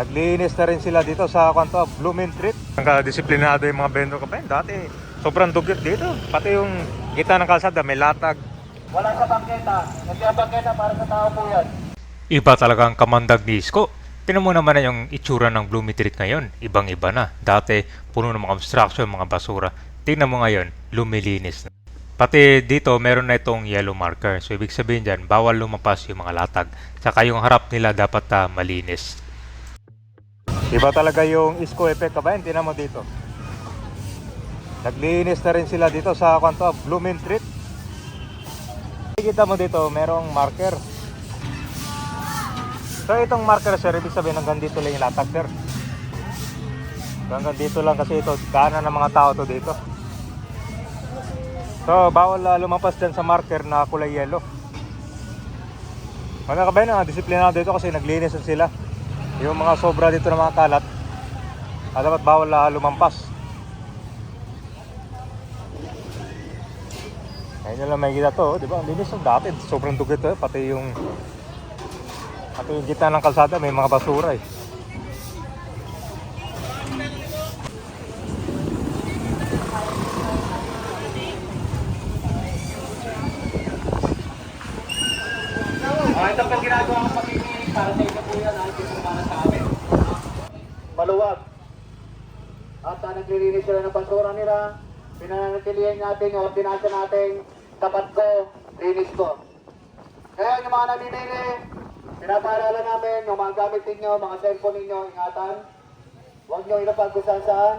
Naglinis na rin sila dito sa kwanto, Blooming Street. Ang disiplinado yung mga vendor kabayan. Dati, sobrang dugyot dito. Pati yung kita ng kalsada, may latag. Wala sa bangketa. Hindi ang bangketa para sa tao po yan. Iba talaga ang kamandag ni Isko. Tinan mo naman na yung itsura ng Blooming Street ngayon. Ibang-iba na. Dati, puno ng mga obstruction, mga basura. Tingnan mo ngayon, lumilinis na. Pati dito, meron na itong yellow marker. So, ibig sabihin dyan, bawal lumampas yung mga latag. Saka yung harap nila dapat ah, malinis. Iba talaga yung Isko effect kabayan. Tingnan mo dito. Naglinis na rin sila dito sa kwanto, Blooming Street. Kita mo dito, merong marker. So itong marker sir, ibig sabihin hanggang dito lang yung latag sir. Hanggang dito lang kasi ito, daanan ng mga tao to dito. So bawal uh, lumampas dyan sa marker na kulay yellow. Mga kabayan, na disiplinado dito kasi naglinis na sila. Yung mga sobra dito ng mga kalat, ah, dapat bawal uh, lumampas. Ayun nyo lang makikita to, di ba? Linis ng dati, sobrang dugit to, pati yung pati yung gitna ng kalsada may mga basura eh. Ah, ito po ginagawa ko pagkikinig para sa inyo po yan. Ay, ito para sa amin. Maluwag. At uh, naglilinis sila ng basura nila. Pinanatilihan natin yung ordinansa natin. Tapat ko, linis ko. Kaya yung mga namimili, pinapaalala namin yung mga gamit ninyo, mga cellphone ninyo, ingatan. Huwag nyo ilapag kung saan saan.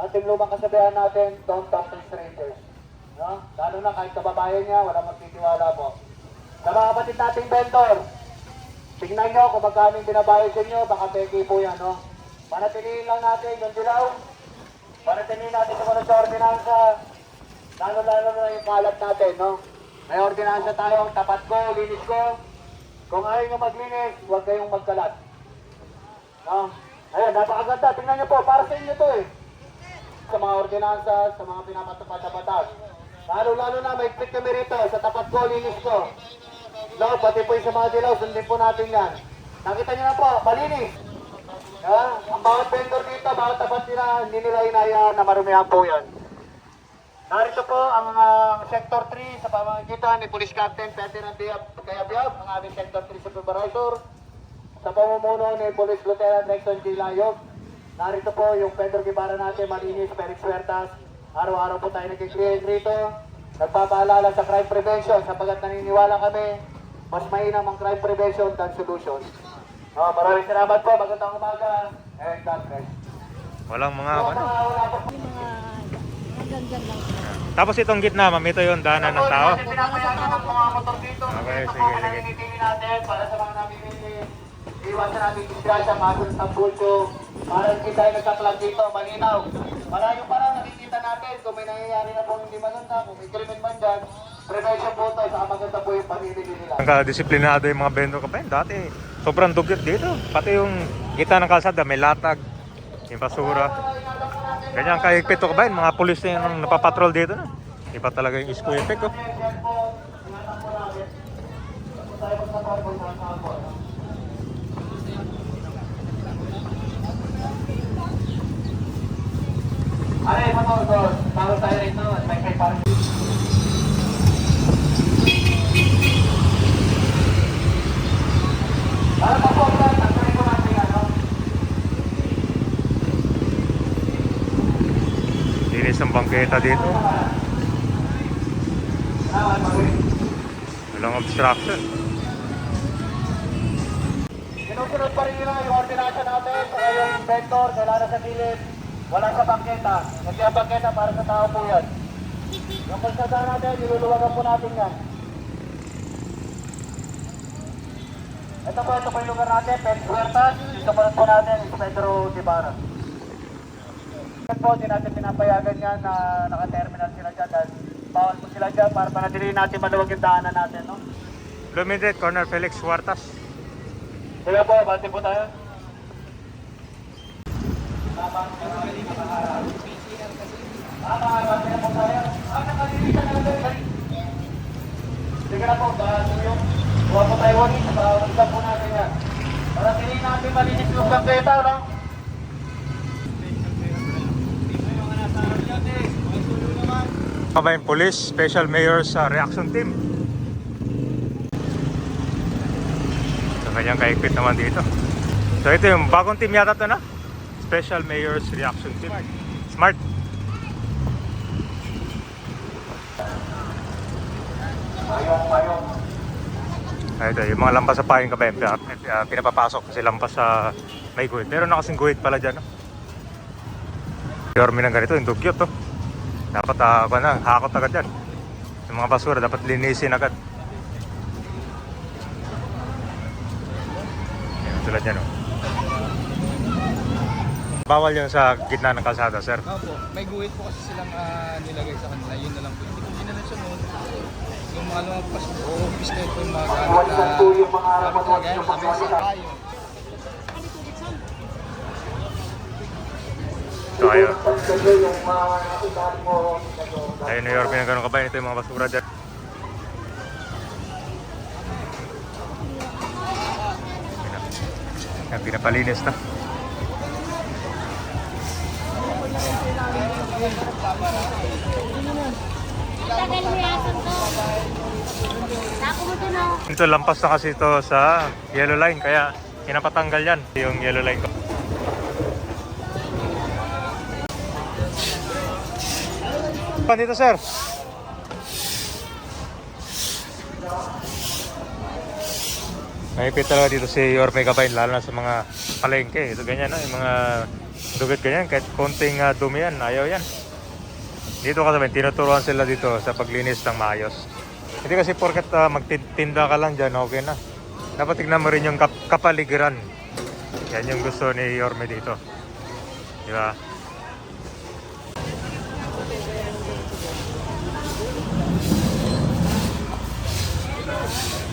At yung lumang kasabihan natin, don't talk to strangers. No? Lalo na kahit kababayan niya, walang magtitiwala mo. Sa mga kapatid nating vendor, tingnan nyo kung magkano yung binabayad sa inyo, baka peki po yan, no? Panatiliin lang natin yung dilaw, panatiliin natin sumunod sa ordinansa, lalo-lalo na yung kalat natin, no? May ordinansa tayo, tapat ko, linis ko. Kung ayaw nyo maglinis, huwag kayong magkalat. No? Ayun, napakaganda. Tingnan nyo po, para sa inyo to eh. Sa mga ordinansa, sa mga pinapatupad na batas. Lalo-lalo na, may click kami rito. Sa tapat ko, linis ko. No, pati po yung sa mga dilaw, sundin po natin yan. Nakita nyo na po, malinis. Bawat vendor dito, bawat tapat nila, hindi nila inaya na marumihan po yan. Narito po ang uh, Sector 3 sa pamamagitan ni Police Captain Ferdinand Diab Kayabyab, ang aming Sector 3 Supervisor. Sa pamumuno ni Police Lieutenant Nexon G. Layog. Narito po yung Pedro Guevara natin, Malinis, Felix Huertas. Araw-araw po tayo nag-create rito. Nagpapaalala sa crime prevention sapagat naniniwala kami mas mainam ang crime prevention than solution. Oh, maraming salamat po. Magandang umaga. Walang mga ano. Tapos itong gitna, ma'am, ito yung daanan ng tao. Okay, sige, sige. para sa mga namimili. Iwasan natin disgrasya, masunod ng bulto. Para hindi tayo nagkaklag dito, malinaw. Malayo pa lang nakikita natin kung may nangyayari na po hindi maganda, kung may krimen man dyan. Prevention po ito, saka maganda po yung pamimili nila. Ang disiplinado yung mga vendor kabayan. Dati, sobrang dugyot dito. Pati yung gitna ng kalsada, may latag, yung basura. Ganyan kahigpit to kabayan. Mga pulis na yung napapatrol dito na. Iba talaga yung isko effect oh. Ay, ano, so, tawag tayo rito, may kay Para pa po, sir, tagpuin ko natin ano. Linis ng bangketa dito. Walang obstruction. Sinusunod pa rin nila yung ordinasya natin sa yung vendor, kailangan sa gilid, wala sa bangketa. Hindi ang bangketa para sa tao po yan. Yung kalsada natin, niluluwagan po natin yan. Ito po, ito po yung lugar natin, Pens Huertas. Dito po natin, Pedro Guevara. Ito po, di natin pinapayagan yan na naka-terminal sila dyan dahil bawal po sila dyan para panatilihin natin maluwag yung daanan natin, no? Lumindet, corner Felix Huertas. Sige po, bati po tayo. Sige na po, bati yung Kuha po tayo wani, sa pagkakita po natin yan. Para tingin natin malinis yung kampeta, no? Kabayan Police, Special Mayor's uh, Reaction Team. So, kanyang kaigpit naman dito. So, ito yung bagong team yata to na? Special Mayor's Reaction Team. Smart. Ay, ito, yung mga lampas sa pahing kabayan, pina- pina- pinapapasok kasi lampas sa may guhit. Meron na kasing guhit pala dyan, no? Yormi ng ganito, yung dugyot, to. Dapat, uh, na, hakot agad yan. Yung mga basura, dapat linisin agad. Yan, tulad yan, oh. Bawal yun sa gitna ng kalsada, sir. Opo, may guhit po kasi silang ah, nilagay sa kanila, yun na lang po. Hindi ko ginanap siya noon. Yung mga lumagpas po, office na ito yung mga gamit rapot na gaya, yung sabi Ito, ayun. Ayun, New York, yung ganun kabayan. Ito yung mga basura dyan. Yan na. Yan, pinapalinis na. Ito, lampas na kasi ito sa yellow line. Kaya, pinapatanggal yan. Yung yellow line ko. Pa dito, sir. Mahipit talaga dito si Orme Kabayin, lalo na sa mga palengke. Ito ganyan, no? yung mga dugot ganyan. Kahit konting uh, dumi yan, ayaw yan. Dito kasi tinuturuan sila dito sa paglinis ng maayos. Hindi kasi porket uh, magtinda ka lang dyan, okay na. Dapat tignan mo rin yung kap kapaligiran. Yan yung gusto ni Yorme dito. Di ba?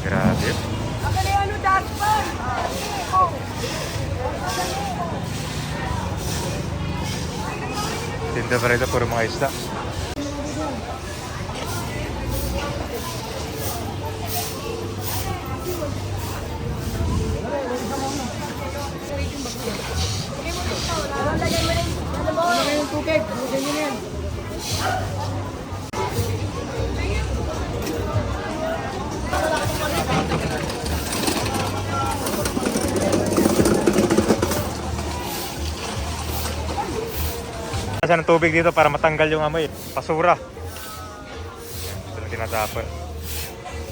Grabe. Tinda pa rin ito, puro mga isda. Kasi ng tubig dito para matanggal yung amoy. Pasura. Ito na tinatapon.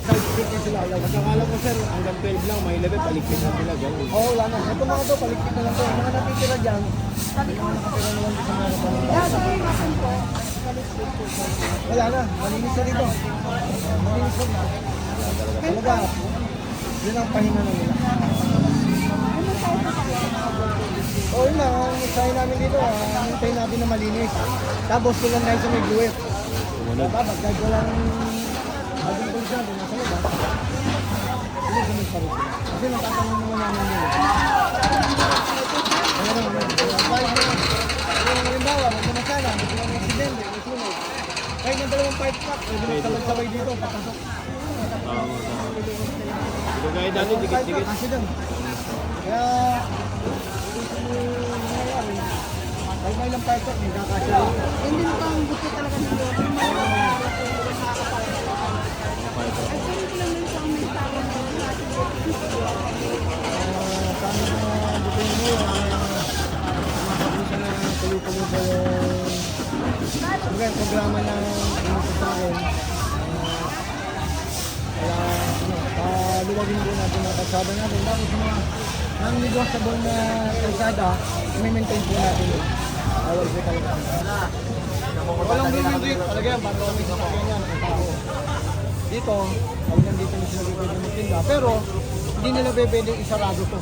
Paligpit na sila. Akala ko sir, hanggang 12 lang, may 11, paligpit na sila. Ganun. Oo, wala na. Ito mga to, paligpit na lang to. Mga natitira dyan, wala na. Malinis na dito. Malinis na. Talaga. Yun ang pahinga na nila. Oo, yun lang. Ang usahin namin dito, ah, hintayin natin na malinis. Tapos tulang tayo sa may guwit. Diba? Pagka walang bagong pulsa, doon nasa labas. Sinisunod pa rin sila. Kasi natatanong naman namin yun. Kaya naman, kahit na, kung halimbawa, nandun na sana, hindi lang yung aksidente, may sunog. Kahit yung dalawang pipe pack, pwede mo sabay-sabay dito, papasok. Kagaya dati, dikit-dikit. Kasi doon. Kaya, kahit may ilang pack, may kakasya. Hindi mo kang buti talaga ng loob. Mga ko. Ah, ah, Siyempre, ang programa ng inuto sa akin, ah, kaya, ano, paluwagin din natin ang kalsada natin. Tapos yung mga non-negotiable na kalsada, i-maintain po natin yun. Bawal po talaga. Walang bumibig talaga yan, bago kami sa kanya, nakatao. Dito, talagang dito na sila pwede magtinda. Pero, hindi nila pwedeng isarado to.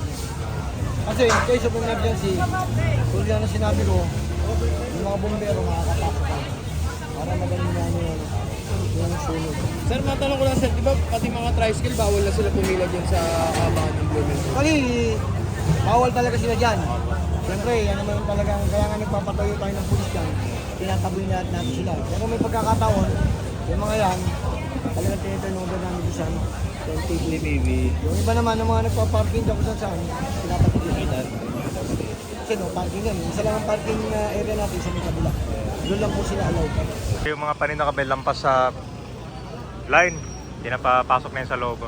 Kasi, in case of emergency, tulad na sinabi ko, yung mga bombero makakapasok ka. Para magaling na ano yung, yung sunog. Sir, matanong ko lang sir, di ba pati mga tricycle, bawal na sila pumila dyan sa kabangan ng Blumenthal? Kali, bawal talaga sila dyan. Siyempre, yan naman talagang, kaya nga nagpapatayo tayo ng pulis dyan, tinataboy na natin sila. Pero may pagkakataon, yung mga yan, talagang tiniturn over namin sa ano, baby. Yung iba naman ng mga nagpa-parking dyan kung saan saan, pinapatigil. Kasi no, parking yan. Isa lang ang parking uh, area natin sa may kabila. Doon lang po sila allowed. Yung mga paninda kami lampas sa line, pinapapasok na yun sa loob.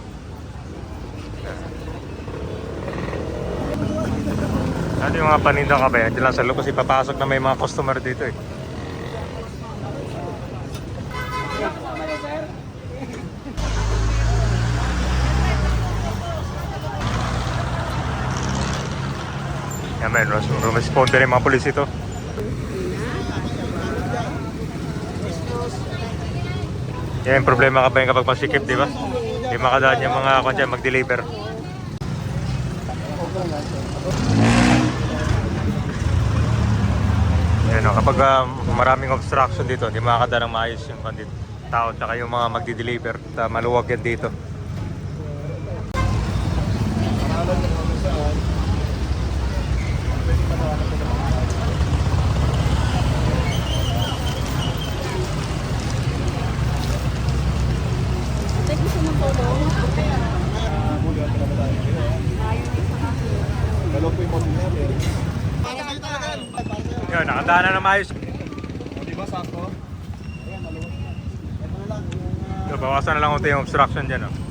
Ano yung mga paninda kami, hindi lang sa loob kasi papasok na may mga customer dito eh. Yan men, rumisponde rin yung mga polis ito. Yan yung problema ka ba yung kapag masikip, di ba? Hindi makadaan yung mga kanya mag-deliver. Yan o, kapag ah, maraming obstruction dito, hindi makakadaan ng maayos yung kandit tao tsaka yung mga magdi-deliver. Ta- Maluwag yan dito. Nakadaan na ng maayos. Di ba sakto? So, bawasan na lang unti yung obstruction dyan. Oh.